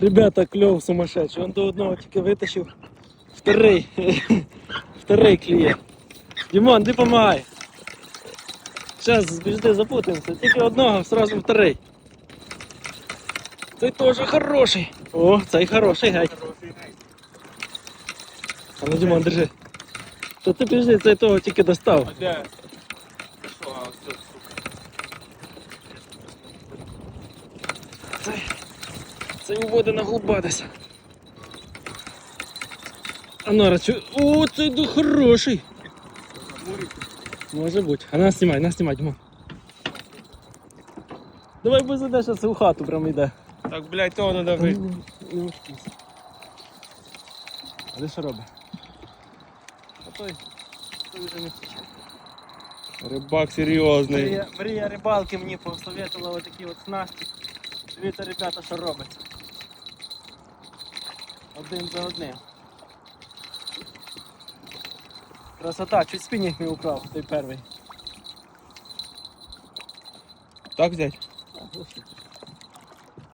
Ребята, кльов сумасшедший. Он до одного тільки витащив. Вторий. Вторий кліє. Дімон, ти помагай. Зараз збіжди запутаємося. Тільки одного, сразу вторий. Цей теж хороший. О, цей хороший геть. А ну, Дімон, держи. Та ти підожди, цей того тільки достав. А де? Що, а ось тут, сука. Це уводи на губа десь. А ну, рачу. О, цей до хороший. Може бути. А нас знімай, нас знімай, Дімон. Давай бо зайдеш, а це у хату прямо йде. Так, блядь, того надо Та не- не. А де що робить? А той, той вже не хоче. Рибак серйозний. Мрія, мрія рибалки мені посоветувала такі от снасті. Дивіться, ребята, що робиться. Один за одним. Красота, чуть спінінг не украв, той перший. Так взять?